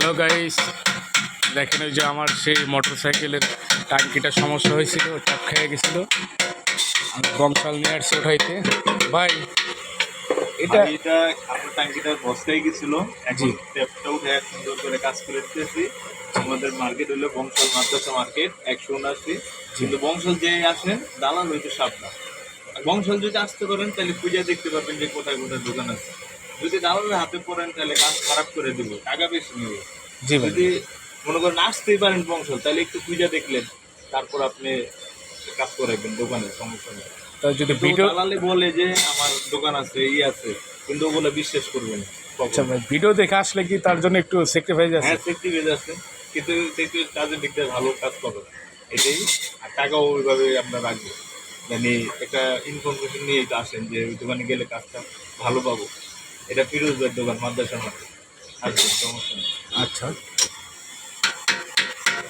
Hello guys দেখেন ওই যে আমার সেই মোটর সাইকেলের টাঙ্কিটা সমস্যা হয়েছিল চাপ খেয়ে গেছিল। আমি বংশাল নিয়ে আসছি ওঠাইতে। ভাই এটা এটা আপনার ট্যাঙ্কিটা বস্তায় গেছিল। এখন জি। ট্যাপটা এক সুন্দর করে কাজ করে দিতেছি। আমাদের মার্কেট হলো বংশাল মাদ্রাসা মার্কেট একশো উনআশি। কিন্তু বংশাল যে আসেন দালাল হইতে সাবধান আর বংশাল যদি আসতে পারেন তাহলে খুঁজে দেখতে পাবেন যে কোথায় কোথায় দোকান আছে। যদি দালালের হাতে পড়েন তাহলে কাজ খারাপ করে দিব। টাকা বেশি নেবে। জি ভাই। যদি মনে করেন আসতেই পারেন বংশাল তাহলে একটু খুঁজে দেখলেন। তারপর আপনি কাজ করাবেন দোকানে সমস্যা নেই। তা যদি ভিডিও দালালে বলে যে আমার দোকান আছে ই আছে কিন্তু ওগুলো বিশ্বাস করবেন আচ্ছা ভাই ভিডিও দেখে আসলে কি তার জন্য একটু স্যাক্রিফাইস আছে হ্যাঁ সেফটি আছে কিন্তু সেফটি কাজের দিকটা ভালো কাজ করবে এটাই। আর টাকাও ওইভাবে আমরা রাখব। মানে একটা ইনফরমেশন নিয়ে আসেন যে ওই দোকানে গেলে কাজটা ভালো পাবো। এটা ফিরোজ ভাইয়ের দোকান মাদ্রাসা মাঠে। আর আচ্ছা।